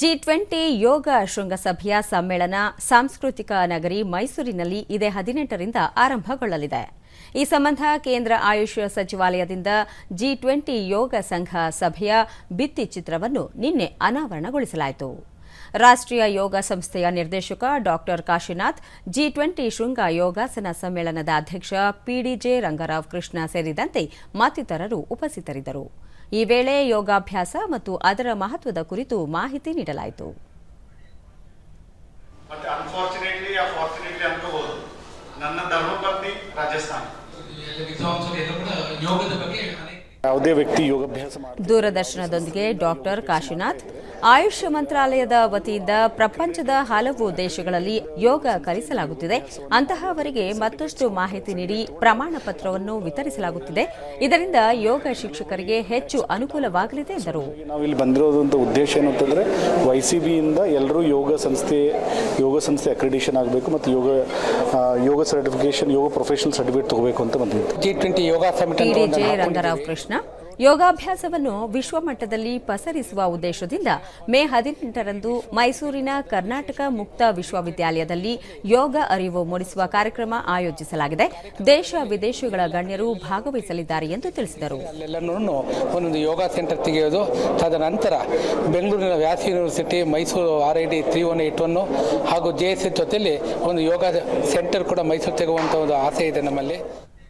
G twenty ಯೋಗ ಶೃಂಗಸಭೆಯ ಸಮ್ಮೇಳನ ಸಾಂಸ್ಕೃತಿಕ ನಗರಿ ಮೈಸೂರಿನಲ್ಲಿ ಇದೇ ಹದಿನೆಂಟರಿಂದ ಆರಂಭಗೊಳ್ಳಲಿದೆ. ಈ ಸಂಬಂಧ ಕೇಂದ್ರ ಆಯುಷ್ ಸಚಿವಾಲಯದಿಂದ ಜಿ ಟ್ವೆಂಟಿ ಯೋಗ ಸಂಘ ಸಭೆಯ ಭಿತ್ತಿ ಚಿತ್ರವನ್ನು ನಿನ್ನೆ ಅನಾವರಣಗೊಳಿಸಲಾಯಿತು. ರಾಷ್ಟ್ರೀಯ ಯೋಗ ಸಂಸ್ಥೆಯ ನಿರ್ದೇಶಕ ಡಾಕ್ಟರ್ ಕಾಶಿನಾಥ್ ಜಿ ಟ್ವೆಂಟಿ ಶೃಂಗ ಯೋಗಾಸನ ಸಮ್ಮೇಳನದ ಅಧ್ಯಕ್ಷ ಪಿಡಿಜೆ ರಂಗರಾವ್ ಕೃಷ್ಣ ಸೇರಿದಂತೆ ಮತ್ತಿತರರು ಉಪಸ್ಥಿತರಿದ್ದರು. ಈ ವೇಳೆ ಯೋಗಾಭ್ಯಾಸ ಮತ್ತು ಅದರ ಮಹತ್ವದ ಕುರಿತು ಮಾಹಿತಿ ನೀಡಲಾಯಿತು. ನನ್ನ ಧರ್ಮಪತ್ನಿ ರಾಜಸ್ಥಾನ್. ಯಾವುದೇ ವ್ಯಕ್ತಿ ಯೋಗಾಭ್ಯಾಸ ದೂರದರ್ಶನದೊಂದಿಗೆ ಡಾಕ್ಟರ್ ಕಾಶಿನಾಥ್ ಆಯುಷ್ ಮಂತ್ರಾಲಯದ ವತಿಯಿಂದ ಪ್ರಪಂಚದ ಹಲವು ದೇಶಗಳಲ್ಲಿ ಯೋಗ ಕಲಿಸಲಾಗುತ್ತಿದೆ. ಅಂತಹವರಿಗೆ ಮತ್ತಷ್ಟು ಮಾಹಿತಿ ನೀಡಿ ಪ್ರಮಾಣ ಪತ್ರವನ್ನು ವಿತರಿಸಲಾಗುತ್ತಿದೆ. ಇದರಿಂದ ಯೋಗ ಶಿಕ್ಷಕರಿಗೆ ಹೆಚ್ಚು ಅನುಕೂಲವಾಗಲಿದೆ ಎಂದರು. ನಾವು ಇಲ್ಲಿ ಬಂದಿರೋದಂಥ ಉದ್ದೇಶ ಏನು ಅಂತಂದರೆ ವೈ ಸಿ ಬಿಯಿಂದ ಎಲ್ಲರೂ ಯೋಗ ಸಂಸ್ಥೆ ಯೋಗ ಸಂಸ್ಥೆ ಅಕ್ರಿಡೇಷನ್ ಆಗಬೇಕು ಮತ್ತು ಯೋಗ ಯೋಗ ಸರ್ಟಿಫಿಕೇಶನ್ ಯೋಗ ಪ್ರೊಫೆಷನಲ್ ಸರ್ಟಿಫಿಕೇಟ್ ತಗೋಬೇಕು ಅಂತ ಬಂದಿದ್ದೆ. ಜಿ ಟ್ವೆಂಟಿ ಯೋಗ ಸಮಿಟ್ ಅಂತ ರಂಗರಾವ್ ಕೃಷ್ಣ ಯೋಗಾಭ್ಯಾಸವನ್ನು ವಿಶ್ವಮಟ್ಟದಲ್ಲಿ ಪಸರಿಸುವ ಉದ್ದೇಶದಿಂದ ಮೇ ಹದಿನೆಂಟರಂದು ಮೈಸೂರಿನ ಕರ್ನಾಟಕ ಮುಕ್ತ ವಿಶ್ವವಿದ್ಯಾಲಯದಲ್ಲಿ ಯೋಗ ಅರಿವು ಮೂಡಿಸುವ ಕಾರ್ಯಕ್ರಮ ಆಯೋಜಿಸಲಾಗಿದೆ. ದೇಶ ವಿದೇಶಗಳ ಗಣ್ಯರು ಭಾಗವಹಿಸಲಿದ್ದಾರೆ ಎಂದು ತಿಳಿಸಿದರು. ಒಂದೊಂದು ಯೋಗ ಸೆಂಟರ್ ತೆಗೆಯೋದು, ತದನಂತರ ಬೆಂಗಳೂರಿನ Vyasa university, Mysuru R I D three one eight one ಹಾಗೂ ಜೆ ಎಸ್ ಜೊತೆಯಲ್ಲಿ ಒಂದು ಯೋಗ ಸೆಂಟರ್ ಕೂಡ ಮೈಸೂರು ತೆಗುವಂಥ ಒಂದು ಆಸೆ ಇದೆ ನಮ್ಮಲ್ಲಿ.